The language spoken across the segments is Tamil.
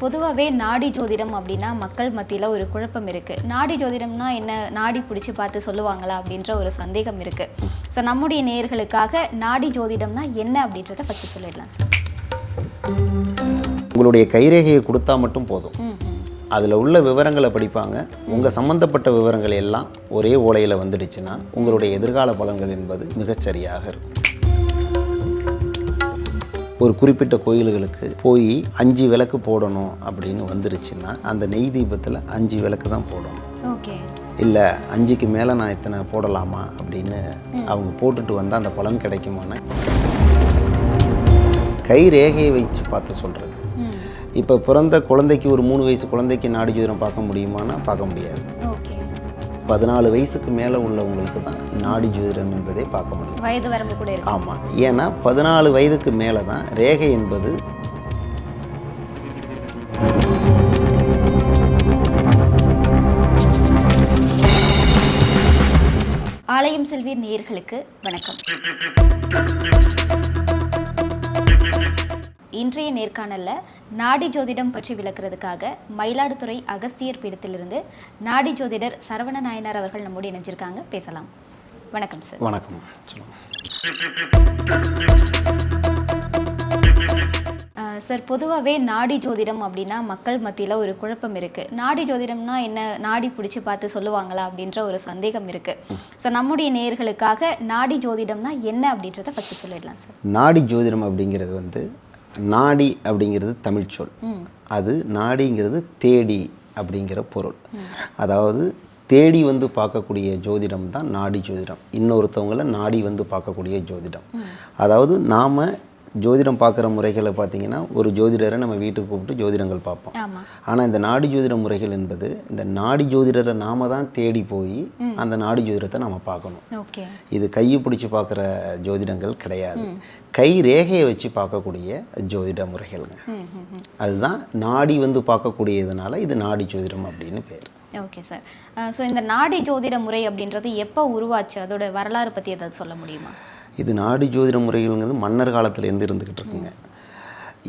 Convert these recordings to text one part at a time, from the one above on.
பொதுவாகவே நாடி ஜோதிடம் அப்படின்னா மக்கள் மத்தியில் ஒரு குழப்பம் இருக்குது நாடி ஜோதிடம்னா என்ன? நாடி பிடிச்சி பார்த்து சொல்லுவாங்களா அப்படின்ற ஒரு சந்தேகம் இருக்குது ஸோ நம்முடைய நேயர்களுக்காக நாடி ஜோதிடம்னா என்ன அப்படின்றத ஃபஸ்ட்டு சொல்லிடலாம் சார் உங்களுடைய கைரேகையை கொடுத்தா மட்டும் போதும். அதில் உள்ள விவரங்களை படிப்பாங்க. உங்கள் சம்மந்தப்பட்ட விவரங்கள் எல்லாம் ஒரே ஓலையில் வந்துடுச்சுன்னா உங்களுடைய எதிர்கால பலன்கள் என்பது மிகச்சரியாக இருக்கும். ஒரு குறிப்பிட்ட கோயில்களுக்கு போய் அஞ்சு விளக்கு போடணும் அப்படின்னு வந்துருச்சுன்னா அந்த நெய் தீபத்தில் அஞ்சு விளக்கு தான் போடணும். ஓகே. இல்லை அஞ்சுக்கு மேலே நான் இத்தனை போடலாமா அப்படின்னு அவங்க போட்டுட்டு வந்தால் அந்த பலன் கிடைக்குமான்னு கை ரேகையை வச்சு பார்த்து சொல்கிறது இப்போ பிறந்த குழந்தைக்கு ஒரு மூணு வயசு குழந்தைக்கு நாடி ஜோதிடம் பார்க்க முடியுமானா பார்க்க முடியாது. பதினாலு வயசுக்கு மேலே உள்ளவங்களுக்கு தான் நாடி ஜோதிடம் என்பதை பார்க்க முடியும். வயது வரம்பு கூட இருக்கு. ஆமாம் ஏன்னா பதினாலு வயதுக்கு மேலே தான் ரேகை என்பது ஆலயம் செல்வீர் நேயர்களுக்கு வணக்கம். இன்றைய நேர்காணல்ல நாடி ஜோதிடம் பற்றி விளக்குறதுக்காக மயிலாடுதுறை அகஸ்தியர் பீடத்திலிருந்து நாடி ஜோதிடர் சரவண நாயனார் அவர்கள் நம்மோடு இணைஞ்சிருக்காங்க. பேசலாம். வணக்கம் சார் வணக்கம். சார் பொதுவாகவே நாடி ஜோதிடம் அப்படின்னா மக்கள் மத்தியில் ஒரு குழப்பம் இருக்குது நாடி ஜோதிடம்னா என்ன? நாடி பிடிச்சி பார்த்து சொல்லுவாங்களா அப்படின்ற ஒரு சந்தேகம் இருக்குது ஸோ நம்முடைய நேயர்களுக்காக நாடி ஜோதிடம்னா என்ன அப்படின்றத ஃபஸ்ட்டு சொல்லிடலாம் சார் நாடி ஜோதிடம் அப்படிங்கிறது வந்து நாடி அப்படிங்கிறது தமிழ் சொல். அது நாடிங்கிறது தேடி அப்படிங்கிற பொருள். அதாவது தேடி வந்து பார்க்கக்கூடிய ஜோதிடம் தான் நாடி ஜோதிடம். இன்னொருத்தவங்கள நாடி வந்து பார்க்கக்கூடிய ஜோதிடம். அதாவது நாம் ஜோதிடம் பார்க்குற முறைகளை பார்த்தீங்கன்னா ஒரு ஜோதிடரை நம்ம வீட்டுக்கு கூப்பிட்டு ஜோதிடங்கள் பார்ப்போம். ஆனால் இந்த நாடி ஜோதிட முறைகள் என்பது இந்த நாடி ஜோதிடரை நாம தான் தேடி போய் அந்த நாடி ஜோதிடத்தை நம்ம பார்க்கணும். இது கையை பிடிச்சி பார்க்குற ஜோதிடங்கள் கிடையாது. கை ரேகையை வச்சு பார்க்கக்கூடிய ஜோதிட முறைகள்ங்க. அதுதான் நாடி வந்து பார்க்கக்கூடியதுனால இது நாடி ஜோதிடம் அப்படின்னு பேர். Okay sir. ஸோ இந்த நாடி ஜோதிட முறை அப்படின்றது எப்போ உருவாச்சு? அதோட வரலாறு பற்றி ஏதாவது சொல்ல முடியுமா? இது நாடி ஜோதிட முறைகள்ங்கிறது மன்னர் காலத்துலேருந்து இருந்துக்கிட்டு இருக்குங்க.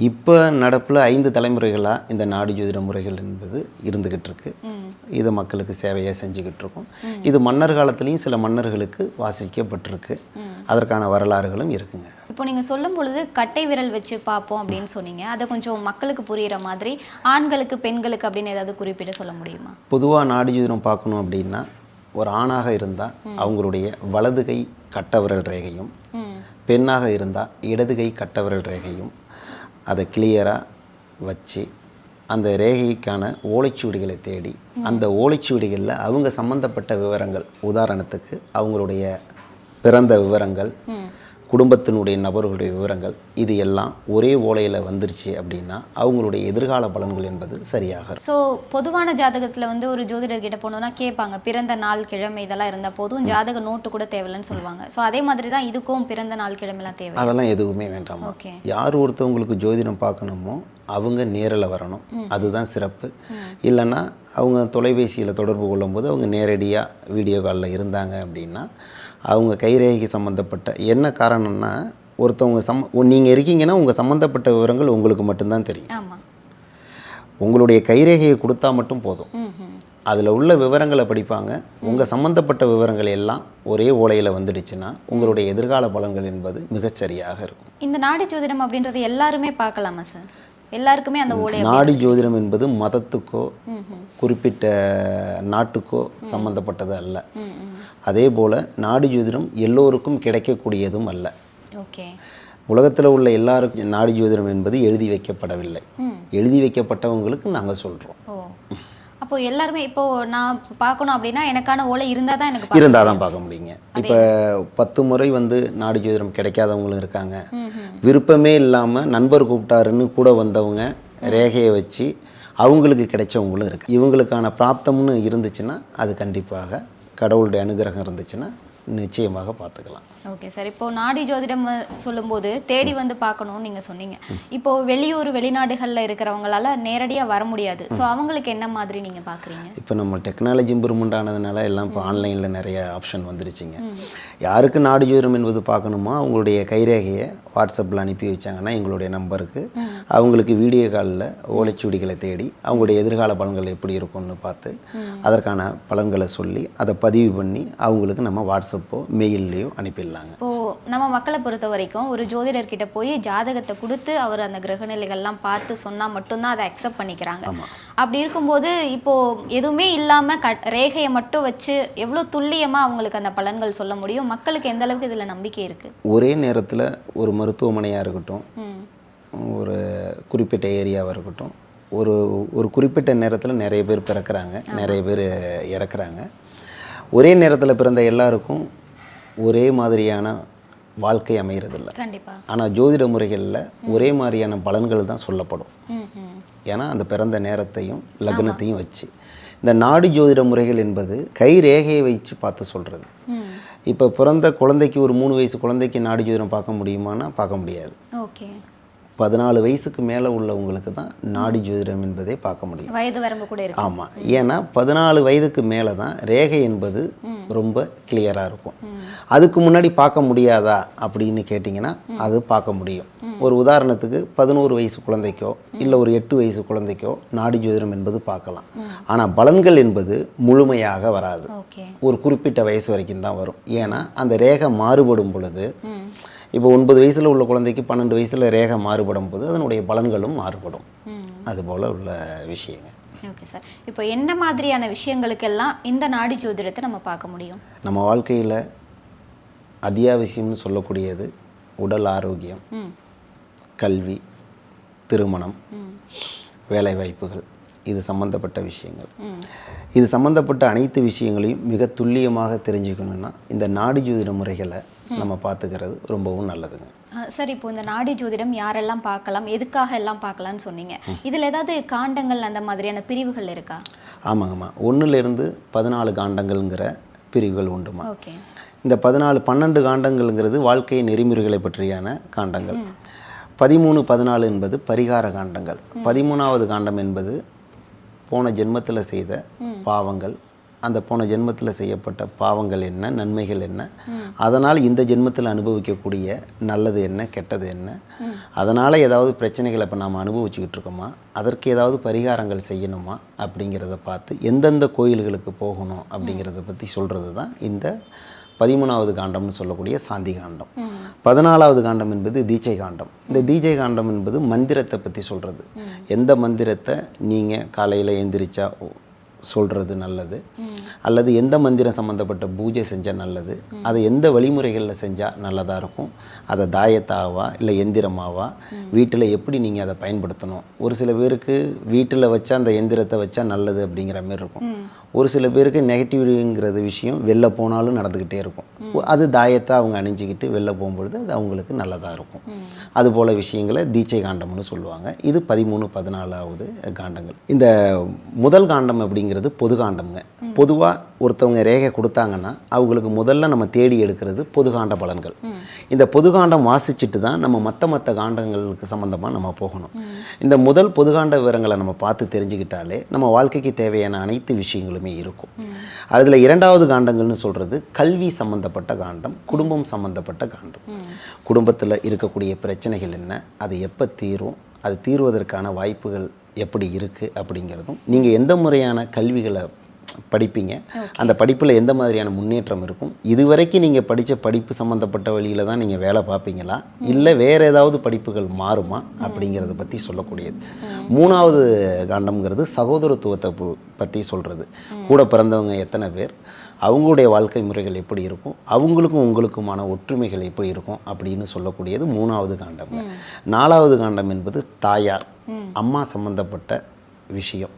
இப்போ நடப்பில் ஐந்து தலைமுறைகளாக இந்த நாடி ஜோதிட முறைகள் என்பது இருந்துக்கிட்டு இருக்கு. இதை மக்களுக்கு சேவையாக செஞ்சுக்கிட்டு இருக்கோம். இது மன்னர் காலத்துலேயும் சில மன்னர்களுக்கு வாசிக்கப்பட்டிருக்கு. அதற்கான வரலாறுகளும் இருக்குங்க. இப்போ நீங்கள் சொல்லும் பொழுது கட்டை விரல் வச்சு பார்ப்போம் அப்படின்னு சொன்னீங்க. அதை கொஞ்சம் மக்களுக்கு புரியிற மாதிரி ஆண்களுக்கு பெண்களுக்கு அப்படின்னு ஏதாவது குறிப்பிட சொல்ல முடியுமா? பொதுவாக நாடி ஜோதிடம் பார்க்கணும் அப்படின்னா ஒரு ஆணாக இருந்தால் அவங்களுடைய வலது கை கட்டவிரல் ரேகையும் பெண்ணாக இருந்தால் இடது கை கட்டவிரல் ரேகையும் அதை கிளியராக வச்சு அந்த ரேகைக்கான ஓலைச்சுவடிகளை தேடி அந்த ஓலைச்சுவடிகளில் அவங்க சம்பந்தப்பட்ட விவரங்கள் உதாரணத்துக்கு அவங்களுடைய பிறந்த விவரங்கள் குடும்பத்தினுடைய நபர்களுடைய விவரங்கள் இது எல்லாம் ஒரே ஓலையில் வந்துருச்சு அப்படின்னா அவங்களுடைய எதிர்கால பலன்கள் என்பது சரியாக ஸோ பொதுவான ஜாதகத்தில் வந்து ஒரு ஜோதிடர்கிட்ட போனோம்னா கேட்பாங்க பிறந்த நாள் கிழமை இதெல்லாம் இருந்தால் போதும் ஜாதக நோட்டு கூட தேவையில்லைன்னு சொல்லுவாங்க. ஸோ அதே மாதிரி தான் இதுக்கும் பிறந்த நாள் கிழமைலாம் தேவை. அதெல்லாம் எதுவுமே வேண்டாமா? ஓகே யார் ஒருத்தவங்களுக்கு ஜோதிடம் பார்க்கணுமோ அவங்க நேரில் வரணும். அதுதான் சிறப்பு. இல்லைன்னா அவங்க தொலைபேசியில் தொடர்பு கொள்ளும்போது அவங்க நேரடியாக வீடியோ காலில் இருந்தாங்க அப்படின்னா அவங்க கைரேகைக்கு சம்மந்தப்பட்ட என்ன காரணம்னா ஒருத்தவங்க சம் நீங்கள் இருக்கீங்கன்னா உங்கள் சம்மந்தப்பட்ட விவரங்கள் உங்களுக்கு மட்டும்தான் தெரியும். உங்களுடைய கைரேகையை கொடுத்தா மட்டும் போதும். அதில் உள்ள விவரங்களை படிப்பாங்க. உங்கள் சம்மந்தப்பட்ட விவரங்கள் எல்லாம் ஒரே ஓலையில் வந்துடுச்சுன்னா உங்களுடைய எதிர்கால பலன்கள் என்பது மிகச்சரியாக இருக்கும். இந்த நாடி ஜோதிடம் அப்படின்றது எல்லாருமே பார்க்கலாமா சார்? எல்லாருக்குமே அந்த ஓலை நாடி ஜோதிடம் என்பது மதத்துக்கோ குறிப்பிட்ட நாட்டுக்கோ சம்பந்தப்பட்டது அல்ல. அதே போல் நாடி ஜோதிடம் எல்லோருக்கும் கிடைக்கக்கூடியதும் அல்ல. ஓகே. உலகத்தில் உள்ள எல்லாருக்கும் நாடி ஜோதிடம் என்பது எழுதி வைக்கப்படவில்லை. எழுதி வைக்கப்பட்டவங்களுக்கு நாங்கள் சொல்கிறோம் அப்போ எல்லாருமே இப்போ நான் பார்க்கணும் அப்படின்னா எனக்கான ஓலை இருந்தால் தான் எனக்கு பார்க்க இருந்தால் தான் பார்க்க முடியுங்க. இப்போ பத்து முறை வந்து நாடி ஜோதிடம் கிடைக்காதவங்களும் இருக்காங்க. விருப்பமே இல்லாமல் நண்பர் கூப்பிட்டாருன்னு கூட வந்தவங்க ரேகையை வச்சு அவங்களுக்கு கிடைச்சவங்களும் இருக்கு இவங்களுக்கான பிராப்தம்னு இருந்துச்சுன்னா அது கண்டிப்பாக கடவுளுடைய அனுகிரகம் இருந்துச்சுன்னா நிச்சயமாக பார்த்துக்கலாம். ஓகே சார் இப்போ நாடி ஜோதிடம் சொல்லும்போது தேடி வந்து பார்க்கணும்னு நீங்கள் சொன்னீங்க. இப்போ வெளியூர் வெளிநாடுகளில் இருக்கிறவங்களால நேரடியாக வர முடியாது. ஸோ அவங்களுக்கு என்ன மாதிரி நீங்கள் பார்க்குறீங்க இப்போ நம்ம டெக்னாலஜி இம்ப்ரூவ்மெண்ட் ஆனதுனால எல்லாம் இப்போ ஆன்லைனில் நிறைய ஆப்ஷன் வந்துருச்சுங்க. யாருக்கு நாடு ஜோதிடம் என்பது பார்க்கணுமோ அவங்களுடைய கைரேகையை வாட்ஸ்அப்பில் அனுப்பி வச்சாங்கன்னா எங்களுடைய நம்பருக்கு. அவங்களுக்கு வீடியோ காலில் ஓலைச்சுவடிகளை தேடி அவங்களுடைய எதிர்கால பலன்கள் எப்படி இருக்கும்னு பார்த்து அதற்கான பலன்களை சொல்லி அதை பதிவு பண்ணி அவங்களுக்கு நம்ம வாட்ஸ்அப்போ மெயில்லையோ அனுப்பிடலாங்க. நம்ம மக்களை பொறுத்த வரைக்கும் ஒரு ஜோதிடர்கிட்ட போய் ஜாதகத்தை கொடுத்து அவர் அந்த கிரகநிலைகள்லாம் பார்த்து சொன்னா மட்டும்தான் அதை அக்செப்ட் பண்ணிக்கிறாங்க. அப்படி இருக்கும்போது இப்போ எதுவுமே இல்லாம க ரேகையை மட்டும் வச்சு எவ்வளவு துல்லியமா அவங்களுக்கு அந்த பலன்கள் சொல்ல முடியும்? மக்களுக்கு எந்த அளவுக்கு இதுல நம்பிக்கை இருக்கு? ஒரே நேரத்தில் ஒரு மருத்துவமனையாக இருக்கட்டும் ஒரு குறிப்பிட்ட ஏரியாவாக இருக்கட்டும் ஒரு ஒரு குறிப்பிட்ட நேரத்தில் நிறைய பேர் பிறக்கிறாங்க நிறைய பேர் இறக்குறாங்க. ஒரே நேரத்தில் பிறந்த எல்லாருக்கும் ஒரே மாதிரியான வாழ்க்கை அமைகிறதில்ல கண்டிப்பா. ஆனால் ஜோதிட முறைகளில் ஒரே மாதிரியான பலன்கள் தான் சொல்லப்படும். ஏன்னா அந்த பிறந்த நேரத்தையும் லக்னத்தையும் வச்சு. இந்த நாடி ஜோதிட முறைகள் என்பது கை ரேகையை வச்சு பார்த்து சொல்கிறது இப்போ பிறந்த குழந்தைக்கு ஒரு மூணு வயசு குழந்தைக்கு நாடி ஜோதிடம் பார்க்க முடியுமானா பார்க்க முடியாது. ஓகே. பதினாலு வயசுக்கு மேலே உள்ளவங்களுக்கு தான் நாடி ஜோதிடம் என்பதை பார்க்க முடியும். வயது வரம்பு கூட இருக்கு. ஆமாம் ஏன்னா பதினாலு வயதுக்கு மேலே தான் ரேகை என்பது ரொம்ப கிளியராக இருக்கும். அதுக்கு முன்னாடி பார்க்க முடியாதா அப்படின்னு கேட்டிங்கன்னா அது பார்க்க முடியும். ஒரு உதாரணத்துக்கு பதினோரு வயசு குழந்தைக்கோ இல்லை ஒரு எட்டு வயசு குழந்தைக்கோ நாடி ஜோதிடம் என்பது பார்க்கலாம். ஆனால் பலன்கள் என்பது முழுமையாக வராது. ஒரு குறிப்பிட்ட வயசு வரைக்கும் தான் வரும். ஏன்னா அந்த ரேகை மாறுபடும் பொழுது இப்போ ஒன்பது வயசில் உள்ள குழந்தைக்கு பன்னெண்டு வயசில் ரேகை மாறுபடும் போது அதனுடைய பலன்களும் மாறுபடும். அதுபோல் உள்ள விஷயங்கள். ஓகே சார் இப்போ என்ன மாதிரியான விஷயங்களுக்கெல்லாம் இந்த நாடி ஜோதிடத்தை நம்ம பார்க்க முடியும்? நம்ம வாழ்க்கையில் அத்தியாவசியம்னு சொல்லக்கூடியது உடல் ஆரோக்கியம் கல்வி திருமணம் வேலைவாய்ப்புகள் இது சம்பந்தப்பட்ட விஷயங்கள். இது சம்பந்தப்பட்ட அனைத்து விஷயங்களையும் மிக துல்லியமாக தெரிஞ்சுக்கணுன்னா இந்த நாடி ஜோதிட முறைகளை நம்ம பார்த்துக்கிறது ரொம்பவும் நல்லதுங்க. சார் இப்போ இந்த நாடி ஜோதிடம் யாரெல்லாம் பார்க்கலாம் எதுக்காக எல்லாம் பார்க்கலாம்னு சொன்னீங்க. இதில் ஏதாவது காண்டங்கள் அந்த மாதிரியான பிரிவுகள் இருக்கா? ஆமாங்கம்மா. ஒன்றுலேருந்து பதினாலு காண்டங்கள்ங்கிற பிரிவுகள் உண்டுமா ஓகே. இந்த பதினாலு பன்னெண்டு காண்டங்கள்ங்கிறது வாழ்க்கை நெறிமுறைகளை பற்றியான காண்டங்கள். பதிமூணு பதினாலு என்பது பரிகார காண்டங்கள். பதிமூணாவது காண்டம் என்பது போன ஜென்மத்தில் செய்த பாவங்கள். அந்த போன ஜென்மத்தில் செய்யப்பட்ட பாவங்கள் என்ன நன்மைகள் என்ன அதனால் இந்த ஜென்மத்தில் அனுபவிக்கக்கூடிய நல்லது என்ன கெட்டது என்ன அதனால் ஏதாவது பிரச்சனைகளை இப்போ நாம் அனுபவிச்சுக்கிட்டு இருக்கோமா? அதற்கு ஏதாவது பரிகாரங்கள் செய்யணுமா? அப்படிங்கிறத பார்த்து எந்தெந்த கோயில்களுக்கு போகணும் அப்படிங்கிறத பற்றி சொல்கிறது தான் இந்த பதிமூணாவது காண்டம்னு சொல்லக்கூடிய சாந்தி காண்டம். பதினாலாவது காண்டம் என்பது தீட்சை காண்டம். இந்த தீட்சை காண்டம் என்பது மந்திரத்தை பற்றி சொல்கிறது எந்த மந்திரத்தை நீங்கள் காலையில் எந்திரிச்சா சொல்கிறது நல்லது. அல்லது எந்த மந்திரம் சம்மந்தப்பட்ட பூஜை செஞ்சால் நல்லது. அதை எந்த வழிமுறைகளில் செஞ்சால் நல்லதாக இருக்கும். அதை தாயத்தாவா இல்லை எந்திரமாவா? வீட்டில் எப்படி நீங்கள் அதை பயன்படுத்தணும்? ஒரு சில பேருக்கு வீட்டில் வச்சா அந்த எந்திரத்தை வச்சா நல்லது அப்படிங்கிற மாதிரி இருக்கும். ஒரு சில பேருக்கு நெகட்டிவ்ங்கிறது விஷயம் வெளில போனாலும் நடந்துக்கிட்டே இருக்கும். அது தாயத்தை அவங்க அணிஞ்சிக்கிட்டு வெளில போகும்பொழுது அது அவங்களுக்கு நல்லதாக இருக்கும். அதுபோல் விஷயங்களை தீட்சை காண்டம்னு சொல்லுவாங்க. இது பதிமூணு பதினாலாவது காண்டங்கள். இந்த முதல் காண்டம் அப்படிங்கிறது பொது காண்டம்ங்க பொதுவாக ஒருத்தவங்க ரேகை கொடுத்தாங்கன்னா அவங்களுக்கு முதல்ல நம்ம தேடி எடுக்கிறது பொது காண்ட பலன்கள். இந்த பொது காண்டம் வாசிச்சுட்டு தான் நம்ம மற்ற மற்ற காண்டங்களுக்கு சம்மந்தமாக நம்ம போகணும். இந்த முதல் பொது காண்ட விவரங்களை நம்ம பார்த்து தெரிஞ்சுக்கிட்டாலே நம்ம வாழ்க்கைக்கு தேவையான அனைத்து விஷயங்களுமே இருக்கும். அதில் இரண்டாவது காண்டங்கள்னு சொல்கிறது கல்வி சம்மந்தப்பட்ட காண்டம் குடும்பம் சம்மந்தப்பட்ட காண்டம். குடும்பத்தில் இருக்கக்கூடிய பிரச்சனைகள் என்ன அது எப்போ தீரும் அது தீர்வதற்கான வாய்ப்புகள் எப்படி இருக்குது அப்படிங்கிறதும் நீங்கள் எந்த முறையான கல்விகளை படிப்பீங்க. அந்த படிப்பில் எந்த மாதிரியான முன்னேற்றம் இருக்கும்? இதுவரைக்கும் நீங்கள் படித்த படிப்பு சம்மந்தப்பட்ட வழியில் தான் நீங்கள் வேலை பார்ப்பீங்களா இல்லை வேறு ஏதாவது படிப்புகள் மாறுமா? அப்படிங்கிறத பற்றி சொல்லக்கூடியது. மூணாவது காண்டம்ங்கிறது சகோதரத்துவத்தை பற்றி சொல்கிறது கூட பிறந்தவங்க எத்தனை பேர்? அவங்களுடைய வாழ்க்கை முறைகள் எப்படி இருக்கும்? அவங்களுக்கும் உங்களுக்குமான ஒற்றுமைகள் எப்படி இருக்கும்? அப்படின்னு சொல்லக்கூடியது மூணாவது காண்டம் நாலாவது காண்டம் என்பது தாயார். அம்மா சம்பந்தப்பட்ட விஷயம்.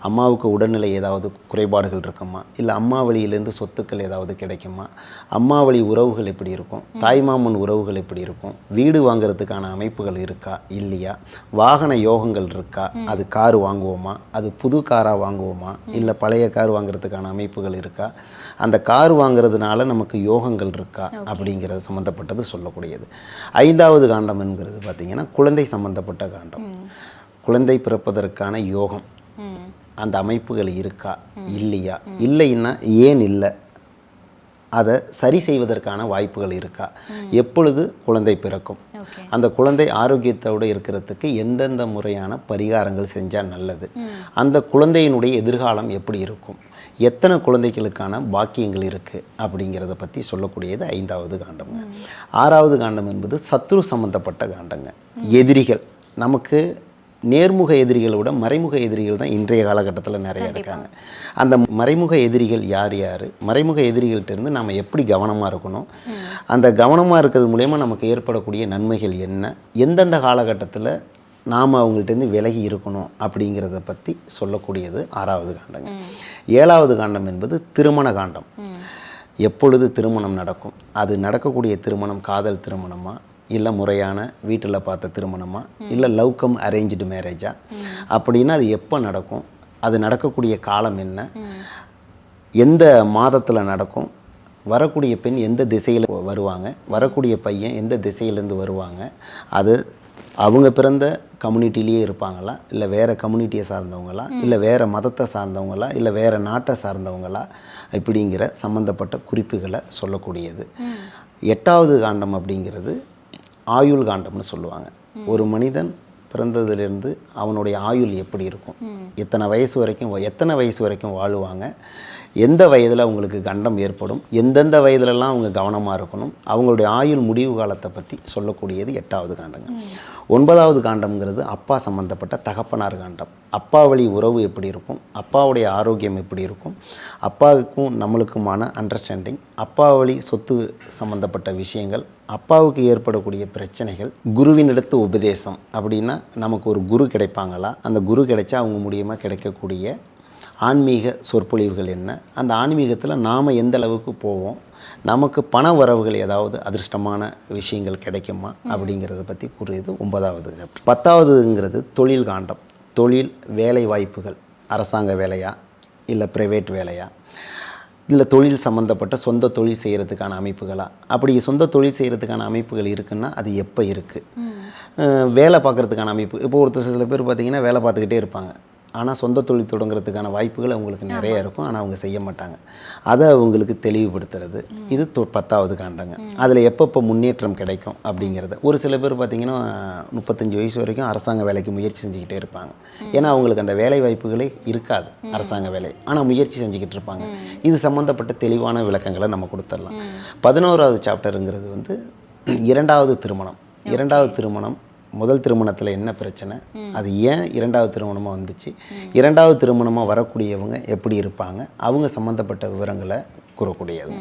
அம்மாவுக்கு உடல்நிலை ஏதாவது குறைபாடுகள் இருக்குமா? இல்லை அம்மா வழியிலேருந்து சொத்துக்கள் ஏதாவது கிடைக்குமா? அம்மா வழி உறவுகள் எப்படி இருக்கும்? தாய்மாமன் உறவுகள் எப்படி இருக்கும்? வீடு வாங்குறதுக்கான அமைப்புகள் இருக்கா? இல்லையா? வாகன யோகங்கள் இருக்கா? அது கார் வாங்குவோமா? அது புது காராக வாங்குவோமா? இல்லை பழைய கார் வாங்குறதுக்கான அமைப்புகள் இருக்கா? அந்த கார் வாங்குறதுனால நமக்கு யோகங்கள் இருக்கா? அப்படிங்கிறது சம்மந்தப்பட்டது சொல்லக்கூடியது. ஐந்தாவது காண்டம் என்கிறது பார்த்திங்கன்னா குழந்தை சம்மந்தப்பட்ட காண்டம். குழந்தை பிறப்பதற்கான யோகம். அந்த அமைப்புகள் இருக்கா? இல்லையா? இல்லைன்னா ஏன் இல்லை? அதை சரி செய்வதற்கான வாய்ப்புகள் இருக்கா? எப்பொழுது குழந்தை பிறக்கும்? அந்த குழந்தை ஆரோக்கியத்தோடு இருக்கிறதுக்கு எந்தெந்த முறையான பரிகாரங்கள் செஞ்சால் நல்லது? அந்த குழந்தையினுடைய எதிர்காலம் எப்படி இருக்கும்? எத்தனை குழந்தைகளுக்கான பாக்கியங்கள் இருக்குது அப்படிங்கிறத பற்றி சொல்லக்கூடியது ஐந்தாவது காண்டம்ங்க. ஆறாவது காண்டம் என்பது சத்ரு சம்பந்தப்பட்ட காண்டங்க. எதிரிகள். நமக்கு நேர்முக எதிரிகளை விட மறைமுக எதிரிகள் தான் இன்றைய காலகட்டத்தில் நிறைய இருக்காங்க. அந்த மறைமுக எதிரிகள் யார் யார்? மறைமுக எதிரிகள்ட்ட இருந்து நாம் எப்படி கவனமாக இருக்கணும்? அந்த கவனமாக இருக்கிறது மூலயமா நமக்கு ஏற்படக்கூடிய நன்மைகள் என்ன? எந்தெந்த காலகட்டத்தில் நாம் அவங்கள்ட்டேருந்து விலகி இருக்கணும் அப்படிங்கிறத பற்றி சொல்லக்கூடியது ஆறாவது காண்டங்க. ஏழாவது காண்டம் என்பது திருமண காண்டம். எப்பொழுது திருமணம் நடக்கும்? அது நடக்கக்கூடிய திருமணம் காதல் திருமணமா? இல்லை முறையான வீட்டில் பார்த்த திருமணமா? இல்லை லவ் கம் அரேஞ்சு மேரேஜா அப்படின்னா அது எப்போ நடக்கும்? அது நடக்கக்கூடிய காலம் என்ன? எந்த மாதத்தில் நடக்கும்? வரக்கூடிய பெண் எந்த திசையில் வருவாங்க? வரக்கூடிய பையன் எந்த திசையிலேருந்து வருவாங்க? அது அவங்க பிறந்த கம்யூனிட்டிலேயே இருப்பாங்களா? இல்லை வேறு கம்யூனிட்டியை சார்ந்தவங்களா? இல்லை வேறு மதத்தை சார்ந்தவங்களா? இல்லை வேறு நாட்டை சார்ந்தவங்களா? இப்படிங்கிற சம்மந்தப்பட்ட குறிப்புகளை சொல்லக்கூடியது. எட்டாவது காண்டம் அப்படிங்கிறது ஆயுள் காண்டம்னு சொல்லுவாங்க. ஒரு மனிதன் பிறந்ததுலேருந்து அவனுடைய ஆயுள் எப்படி இருக்கும்? எத்தனை வயசு வரைக்கும் எத்தனை வயசு வரைக்கும் வாழுவாங்க? எந்த வயதில் அவங்களுக்கு கண்டம் ஏற்படும் எந்தெந்த வயதிலெல்லாம் அவங்க கவனமாக இருக்கணும் அவங்களுடைய ஆயுள் முடிவு காலத்தை பற்றி சொல்லக்கூடியது எட்டாவது காண்டங்க. ஒன்பதாவது காண்டம்ங்கிறது அப்பா சம்மந்தப்பட்ட தகப்பனார் காண்டம். அப்பா வழி உறவு எப்படி இருக்கும் அப்பாவுடைய ஆரோக்கியம் எப்படி இருக்கும் அப்பாவுக்கும் நம்மளுக்குமான அண்டர்ஸ்டாண்டிங் அப்பா வழி சொத்து சம்மந்தப்பட்ட விஷயங்கள் அப்பாவுக்கு ஏற்படக்கூடிய பிரச்சனைகள் குருவினிடத்து உபதேசம் அப்படின்னா நமக்கு ஒரு குரு கிடைப்பாங்களா? அந்த குரு கிடைச்சா அவங்க மூலியமாக கிடைக்கக்கூடிய ஆன்மீக சொற்பொழிவுகள் என்ன? அந்த ஆன்மீகத்தில் நாம் எந்த அளவுக்கு போவோம்? நமக்கு பண வரவுகள் ஏதாவது அதிர்ஷ்டமான விஷயங்கள் கிடைக்குமா? அப்படிங்கிறத பற்றி கூறியது ஒன்பதாவது சாப்டர் பத்தாவதுங்கிறது தொழில் காண்டம். தொழில் வேலை வாய்ப்புகள். அரசாங்க வேலையா? இல்லை ப்ரைவேட் வேலையா? இல்லை தொழில் சம்மந்தப்பட்ட சொந்த தொழில் செய்கிறதுக்கான அமைப்புகளா? அப்படி சொந்த தொழில் செய்கிறதுக்கான அமைப்புகள் இருக்குன்னா அது எப்போ இருக்குது வேலை பார்க்குறதுக்கான அமைப்பு. இப்போ ஒருத்தர் சில பேர் பார்த்தீங்கன்னா வேலை பார்த்துக்கிட்டே இருப்பாங்க. ஆனால் சொந்த தொழில் தொடங்குறதுக்கான வாய்ப்புகள் அவங்களுக்கு நிறைய இருக்கும். ஆனால் அவங்க செய்ய மாட்டாங்க. அதை அவங்களுக்கு தெளிவுபடுத்துறது. இது பத்தாவது காண்டங்க. அதில் எப்பப்போ முன்னேற்றம் கிடைக்கும் அப்படிங்கிறத. ஒரு சில பேர் பார்த்தீங்கன்னா முப்பத்தஞ்சு வயசு வரைக்கும் அரசாங்க வேலைக்கு முயற்சி செஞ்சுக்கிட்டே இருப்பாங்க. ஏன்னா அவங்களுக்கு அந்த வேலை வாய்ப்புகளே இருக்காது அரசாங்க வேலை. ஆனால் முயற்சி செஞ்சுக்கிட்டு இருப்பாங்க. இது சம்மந்தப்பட்ட தெளிவான விளக்கங்களை நம்ம கொடுத்துடலாம். பதினோராவது சாப்டருங்கிறது வந்து இரண்டாவது திருமணம். இரண்டாவது திருமணம் முதல் திருமணத்தில் என்ன பிரச்சனை? அது ஏன் இரண்டாவது திருமணமாக வந்துச்சு? இரண்டாவது திருமணமாக வரக்கூடியவங்க எப்படி இருப்பாங்க? அவங்க சம்மந்தப்பட்ட விவரங்களை கூறக்கூடியது.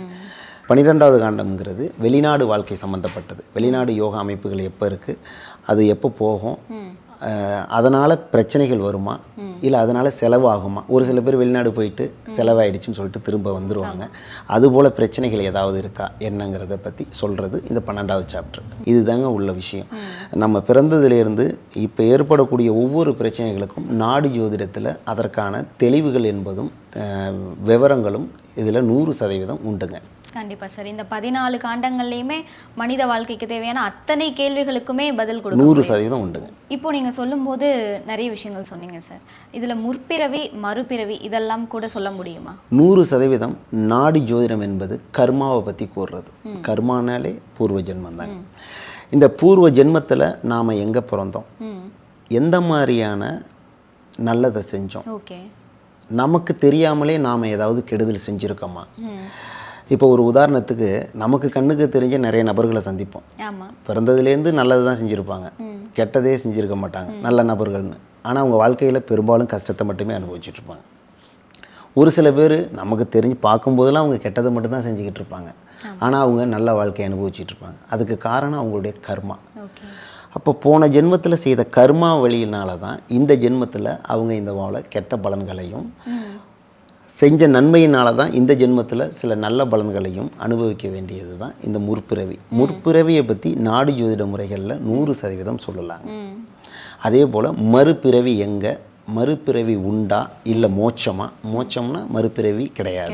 பன்னிரெண்டாவது காண்டம்ங்கிறது வெளிநாடு வாழ்க்கை சம்மந்தப்பட்டது வெளிநாடு யோகா அமைப்புகள் எப்போ இருக்குது அது எப்போ போகும்? அதனால் பிரச்சனைகள் வருமா? இல்லை அதனால் செலவாகுமா? ஒரு சில பேர் வெளிநாடு போயிட்டு செலவாயிடுச்சுன்னு சொல்லிட்டு திரும்ப வந்துடுவாங்க அதுபோல் பிரச்சனைகள் ஏதாவது இருக்கா? என்னங்கிறத பற்றி சொல்கிறது இந்த பன்னெண்டாவது சாப்டர் இதுதாங்க உள்ள விஷயம். நம்ம பிறந்ததுலேருந்து இப்போ ஏற்படக்கூடிய ஒவ்வொரு பிரச்சனைகளுக்கும் நாடு ஜோதிடத்தில் அதற்கான தெளிவுகள் என்பதும் விவரங்களும் இதில் நூறு சதவீதம் உண்டுங்க. கண்டிப்பா சார். இந்த பதினாலு காண்டங்கள்லையுமே மனித வாழ்க்கைக்கு தேவையான அத்தனை கேள்விகளுக்குமே பதில் கொடுக்கும் நூறு சதவீதம் உண்டுங்க. இப்போ நீங்க சொல்லும்போது நிறைய விஷயங்கள் சொன்னீங்க சார். இதுல முற்பிறவி மறுபிறவி இதெல்லாம் கூட சொல்ல முடியுமா? நூறு சதவீதம் நாடி ஜோதிடம் என்பது கர்மாவை பற்றி கூறுறது. கர்மானாலே பூர்வ ஜென்மம் தாங்க இந்த பூர்வ ஜென்மத்தில் நாம் எங்கே பிறந்தோம்? எந்த மாதிரியான நல்லதை செஞ்சோம்? ஓகே. நமக்கு தெரியாமலே நாம் ஏதாவது கெடுதல் செஞ்சுருக்கோமா? இப்போ ஒரு உதாரணத்துக்கு நமக்கு கண்ணுக்கு தெரிஞ்ச நிறைய நபர்களை சந்திப்போம். பிறந்ததுலேருந்து நல்லது தான் செஞ்சுருப்பாங்க கெட்டதே செஞ்சுருக்க மாட்டாங்க. நல்ல நபர்கள்னு. ஆனால் அவங்க வாழ்க்கையில் பெரும்பாலும் கஷ்டத்தை மட்டுமே அனுபவிச்சுட்டு இருப்பாங்க ஒரு சில பேர் நமக்கு தெரிஞ்சு பார்க்கும்போதெல்லாம் அவங்க கெட்டதை மட்டும்தான் செஞ்சுக்கிட்டு இருப்பாங்க. ஆனால் அவங்க நல்ல வாழ்க்கையை அனுபவிச்சுட்டு இருப்பாங்க அதுக்கு காரணம் அவங்களுடைய கர்மா. அப்போ போன ஜென்மத்தில் செய்த கர்மா வழியினால தான் இந்த ஜென்மத்தில் அவங்க இந்த வாழ கெட்ட பலன்களையும் செஞ்ச நன்மையினால தான் இந்த ஜென்மத்தில் சில நல்ல பலன்களையும் அனுபவிக்க வேண்டியது தான் இந்த முற்பிறவி. முற்பிறவியை பற்றி நாடு ஜோதிட முறைகளில் நூறு சதவீதம் சொல்லலாங்க. அதே போல் மறுபிறவி எங்கே மறுபிறவி உண்டா இல்லை மோட்சமா? மோட்சம்னா மறுபிறவி கிடையாது.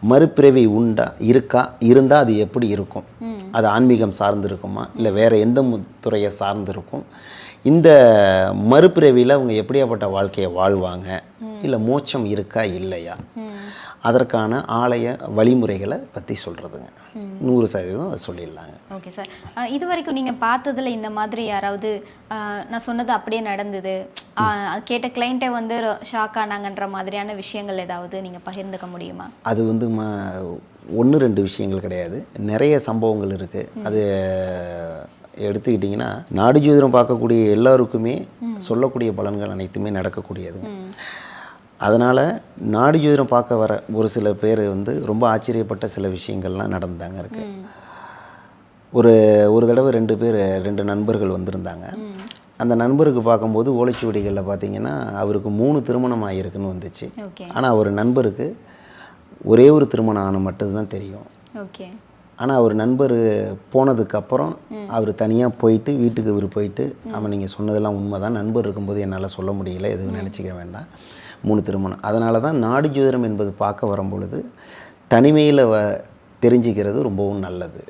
மறுபிறவி உண்டா இருக்கா? இருந்தால் அது எப்படி இருக்கும்? அது ஆன்மீகம் சார்ந்து இருக்குமா? இல்லை வேறு எந்த மு- துறையை சார்ந்து இருக்கும்? இந்த மறுபிறவியில் அவங்க எப்படியாப்பட்ட வாழ்க்கையை வாழ்வாங்க? இல்லை மோட்சம் இருக்கா? இல்லையா? அதற்கான ஆலய வழிமுறைகளை பற்றி சொல்கிறதுங்க நூறு சதவீதம் அது சொல்லிடலாங்க. Okay sir. இது வரைக்கும் நீங்கள் பார்த்ததுல இந்த மாதிரி யாராவது நான் சொன்னது அப்படியே நடந்தது. கேட்ட கிளைண்ட்டே வந்து ஷாக் ஆனாங்கன்ற மாதிரியான விஷயங்கள் ஏதாவது நீங்கள் பகிர்ந்துக்க முடியுமா? அது வந்து ஒன்று ரெண்டு விஷயங்கள் கிடையாது. நிறைய சம்பவங்கள் இருக்குது அது எடுத்துக்கிட்டிங்கன்னா நாடு ஜோதிடம் பார்க்கக்கூடிய எல்லாருக்குமே சொல்லக்கூடிய பலன்கள் அனைத்துமே நடக்கக்கூடியதுங்க அதனால் நாடு ஜோதிடம் பார்க்க வர ஒரு சில பேர் வந்து ரொம்ப ஆச்சரியப்பட்ட சில விஷயங்கள்லாம் நடந்தாங்க இருக்கு. ஒரு ஒரு தடவை ரெண்டு பேர் ரெண்டு நண்பர்கள் வந்திருந்தாங்க. அந்த நண்பருக்கு பார்க்கும்போது ஓலைச்சுவடிகளில் பார்த்தீங்கன்னா அவருக்கு மூணு திருமணம் ஆகிருக்குன்னு வந்துச்சு. ஆனால் ஒரு நண்பருக்கு ஒரே ஒரு திருமணம் ஆன மட்டும்தான் தெரியும். ஓகே. ஆனால் அவர் நண்பர் போனதுக்கப்புறம் அவர் தனியாக போயிட்டு வீட்டுக்கு இவர் போயிட்டு ஆமாம் நீங்கள் சொன்னதெல்லாம் உண்மை தான் நண்பர் இருக்கும்போது என்னால் சொல்ல முடியல எதுவும் நினச்சிக்க வேண்டாம். மூணு திருமணம். அதனால தான் நாடு ஜோதிடம் என்பது பார்க்க வரும் பொழுது தனிமையில் வ தெரிஞ்சுக்கிறது ரொம்பவும் நல்லது.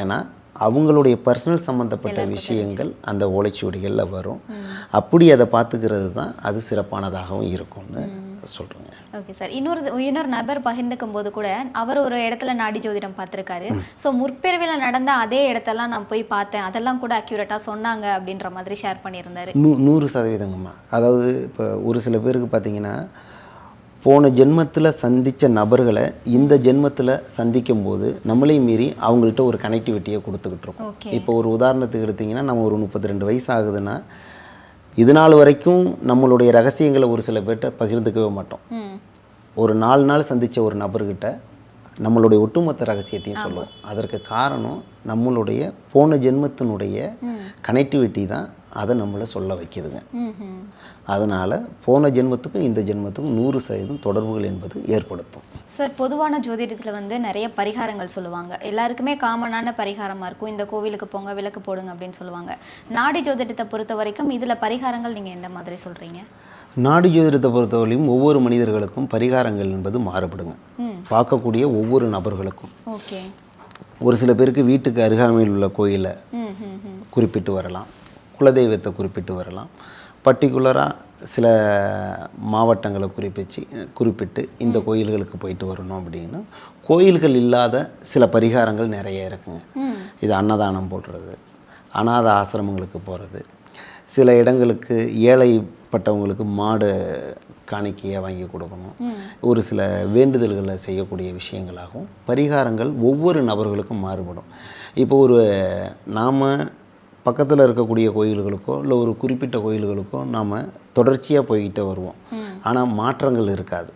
ஏன்னா அவங்களுடைய பர்சனல் சம்மந்தப்பட்ட விஷயங்கள் அந்த ஓலைச்சுவடிகளில் வரும். அப்படி அதை பார்த்துக்கிறது தான் அது சிறப்பானதாகவும் இருக்கும்னு சொல்கிறேங்க ஓகே சார் இன்னொரு இன்னொரு நபர் பகிர்ந்துக்கும் போது கூட அவர் ஒரு இடத்துல நாடி ஜோதிடம் பார்த்துருக்காரு. ஸோ முற்பிறவியில் நடந்த அதே இடத்தெல்லாம் நான் போய் பார்த்தேன். அதெல்லாம் கூட அக்யூரேட்டாக சொன்னாங்க அப்படின்ற மாதிரி ஷேர் பண்ணியிருந்தாரு. நூ நூறு சதவீதங்கம்மா. அதாவது இப்போ ஒரு சில பேருக்கு பார்த்தீங்கன்னா போன ஜென்மத்தில் சந்தித்த நபர்களை இந்த ஜென்மத்தில் சந்திக்கும் போது நம்மளையும் மீறி அவங்கள்ட்ட ஒரு கனெக்டிவிட்டியை கொடுத்துக்கிட்டு இருக்கோம் இப்போ ஒரு உதாரணத்துக்கு எடுத்திங்கன்னா நம்ம ஒரு முப்பத்தி ரெண்டு வயசு ஆகுதுன்னா இது நாள் வரைக்கும் நம்மளுடைய ரகசியங்களை ஒரு சில பேர்கிட்ட பகிர்ந்துக்கவே மாட்டோம். ஒரு நாலு நாள் சந்தித்த ஒரு நபர்கிட்ட நம்மளுடைய ஒட்டுமொத்த ரகசியத்தையும் சொல்லுவோம். அதற்கு காரணம் நம்மளுடைய போன ஜென்மத்தினுடைய கனெக்டிவிட்டி தான் அதை நம்மளை சொல்ல வைக்குதுங்க. அதனால் போன ஜென்மத்துக்கும் இந்த ஜென்மத்துக்கும் நூறு சதவீதம் தொடர்புகள் என்பது ஏற்படுத்தும். சார் பொதுவான ஜோதிடத்தில் வந்து நிறைய பரிகாரங்கள் சொல்லுவாங்க. எல்லாருக்குமே காமனான பரிகாரமாக இருக்கும். இந்த கோவிலுக்கு போங்க விளக்கு போடுங்க அப்படின்னு சொல்லுவாங்க. நாடி ஜோதிடத்தை பொறுத்த வரைக்கும் இதில் பரிகாரங்கள் நீங்கள் எந்த மாதிரி சொல்கிறீங்க நாடி ஜோதிடத்தை பொறுத்தவரையும் ஒவ்வொரு மனிதர்களுக்கும் பரிகாரங்கள் என்பது மாறுபடுங்க. பார்க்கக்கூடிய ஒவ்வொரு நபர்களுக்கும். ஓகே. ஒரு சில பேருக்கு வீட்டுக்கு அருகாமையில் உள்ள கோயிலை குறிப்பிட்டு வரலாம். குலதெய்வத்தை குறிப்பிட்டு வரலாம். பர்டிகுலராக சில மாவட்டங்களை குறிப்பிச்சு குறிப்பிட்டு இந்த கோயில்களுக்கு போயிட்டு வரணும் அப்படின்னு. கோயில்கள் இல்லாத சில பரிகாரங்கள் நிறைய இருக்குங்க. இது அன்னதானம் போடுறது அனாத ஆசிரமங்களுக்கு போகிறது சில இடங்களுக்கு ஏழைப்பட்டவங்களுக்கு மாடு காணிக்கையாக வாங்கி கொடுக்கணும். ஒரு சில வேண்டுதல்களை செய்யக்கூடிய விஷயங்களாகவும் பரிகாரங்கள் ஒவ்வொரு நபர்களுக்கும் மாறுபடும். இப்போ ஒரு நாம் பக்கத்தில் இருக்கக்கூடிய கோயில்களுக்கோ இல்லை ஒரு குறிப்பிட்ட கோயில்களுக்கோ நாம் தொடர்ச்சியாக போய்கிட்டே வருவோம். ஆனால் மாற்றங்கள் இருக்காது.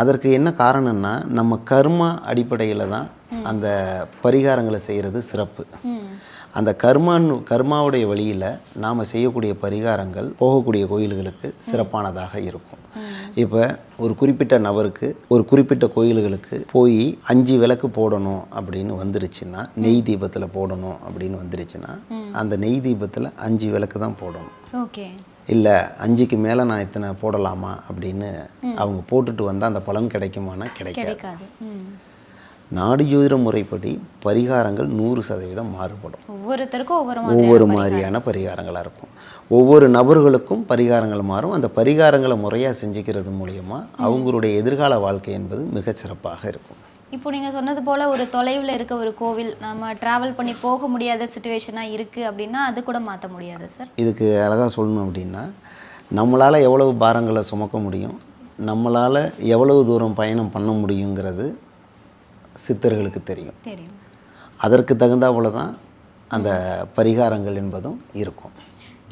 அதற்கு என்ன காரணம்னா நம்ம கர்மா அடிப்படையில் தான் அந்த பரிகாரங்களை செய்கிறது சிறப்பு. அந்த கர்மான்னு கர்மாவுடைய வழியில் நாம் செய்யக்கூடிய பரிகாரங்கள் போகக்கூடிய கோயில்களுக்கு சிறப்பானதாக இருக்கும். இப்போ ஒரு குறிப்பிட்ட நபருக்கு ஒரு குறிப்பிட்ட கோயில்களுக்கு போய் அஞ்சு விளக்கு போடணும் அப்படின்னு வந்துருச்சுன்னா நெய் தீபத்தில் போடணும் அப்படின்னு வந்துருச்சுன்னா அந்த நெய் தீபத்தில் அஞ்சு விளக்கு தான் போடணும். ஓகே. இல்லை அஞ்சுக்கு மேலே நான் இத்தனை போடலாமா அப்படின்னு அவங்க போட்டுட்டு வந்தால் அந்த பலன் கிடைக்குமானா கிடைக்காது. நாடி ஜோதிட முறைப்படி பரிகாரங்கள் நூறு சதவீதம் மாறுபடும். ஒவ்வொருத்தருக்கும் ஒவ்வொரு ஒவ்வொரு மாதிரியான பரிகாரங்களாக இருக்கும். ஒவ்வொரு நபர்களுக்கும் பரிகாரங்கள் மாறும். அந்த பரிகாரங்களை முறையாக செஞ்சுக்கிறது மூலியமாக அவங்களுடைய எதிர்கால வாழ்க்கை என்பது மிகச் சிறப்பாக இருக்கும். இப்போ நீங்கள் சொன்னது போல் ஒரு தொலைவில் இருக்க ஒரு கோவில் நம்ம ட்ராவல் பண்ணி போக முடியாத சுச்சுவேஷனாக இருக்குது அப்படின்னா அது கூட மாற்ற முடியாது சார் இதுக்கு அழகாக சொல்லணும் அப்படின்னா நம்மளால் எவ்வளவு பாரங்களை சுமக்க முடியும் நம்மளால் எவ்வளவு தூரம் பயணம் பண்ண முடியுங்கிறது சித்தர்களுக்கு தெரியும். அதற்கு தகுந்தாப்புல தான் அந்த பரிகாரங்கள் என்பதும் இருக்கும்.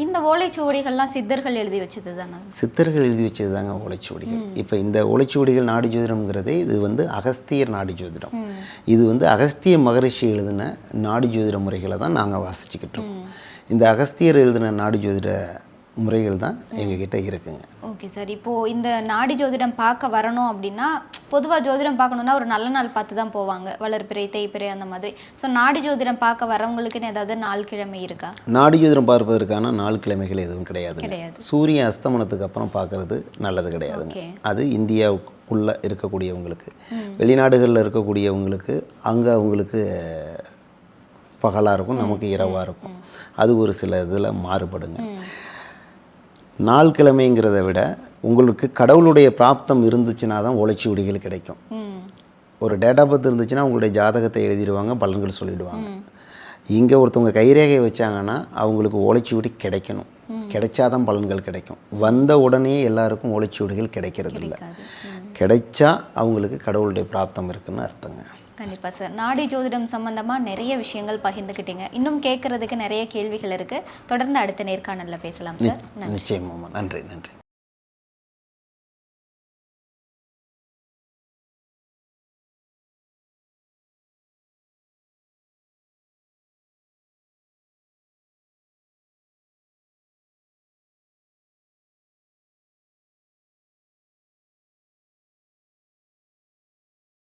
இந்த ஓலைச்சுவடிகள்லாம் சித்தர்கள் எழுதி வச்சது தானே சித்தர்கள் எழுதி வச்சது தாங்க ஓலைச்சுவடிகள் இப்போ இந்த ஓலைச்சுவடிகள் நாடி ஜோதிடம்ங்கிறதே இது வந்து அகஸ்தியர் நாடி ஜோதிடம். இது வந்து அகஸ்திய மகரிஷி எழுதின நாடி ஜோதிட முறைகளை தான் நாங்கள் வாசிச்சுக்கிட்டு இருக்கோம். இந்த அகஸ்தியர் எழுதின நாடி ஜோதிட முறைகள் தான் எங்ககிட்ட இருக்குங்க. Okay sir. இப்போது இந்த நாடி ஜோதிடம் பார்க்க வரணும் அப்படின்னா பொதுவாக ஜோதிடம் பார்க்கணுன்னா ஒரு நல்ல நாள் பார்த்து தான் போவாங்க வளர்பிறை தேய்பிறை அந்த மாதிரி. ஸோ நாடி ஜோதிடம் பார்க்க வரவங்களுக்குன்னு ஏதாவது நாள் கிழமை இருக்கா? நாடி ஜோதிடம் பார்ப்பதற்கான நாள் கிழமைகள் எதுவும் கிடையாது. கிடையாது. சூரிய அஸ்தமனத்துக்கு அப்புறம் பார்க்கறது நல்லது கிடையாதுங்க. அது இந்தியாவுக்குள்ளே இருக்கக்கூடியவங்களுக்கு. வெளிநாடுகளில் இருக்கக்கூடியவங்களுக்கு அங்கே அவங்களுக்கு பகலாக இருக்கும் நமக்கு இரவாக இருக்கும். அது ஒரு சில இதில் மாறுபடுங்க. நாள் கிழமைங்கிறத விட உங்களுக்கு கடவுளுடைய பிராப்தம் இருந்துச்சுன்னா தான் ஒளிச்சுவடிகள் கிடைக்கும். ம் ஒரு டேட்டா பர்த் இருந்துச்சுன்னா உங்களுடைய ஜாதகத்தை எழுதிடுவாங்க பலன்கள் சொல்லிடுவாங்க. இங்கே ஒருத்தவங்க கைரேகை வச்சாங்கன்னா அவங்களுக்கு ஓலைச்சுவடி கிடைக்கணும். கிடைச்சாதான் பலன்கள் கிடைக்கும். வந்த உடனே எல்லாருக்கும் ஓலைச்சுவடிகள் கிடைக்கிறது இல்லை கிடைச்சா அவங்களுக்கு கடவுளுடைய பிராப்தம் இருக்குன்னு அர்த்தங்க. கண்டிப்பா சார். நாடி ஜோதிடம் சம்பந்தமா நிறைய விஷயங்கள் பகிர்ந்துக்கிட்டீங்க இன்னும் கேட்கறதுக்கு நிறைய கேள்விகள் இருக்கு. தொடர்ந்து அடுத்த நேர்காணல்ல பேசலாம் சார். நிச்சயமாக நன்றி நன்றி.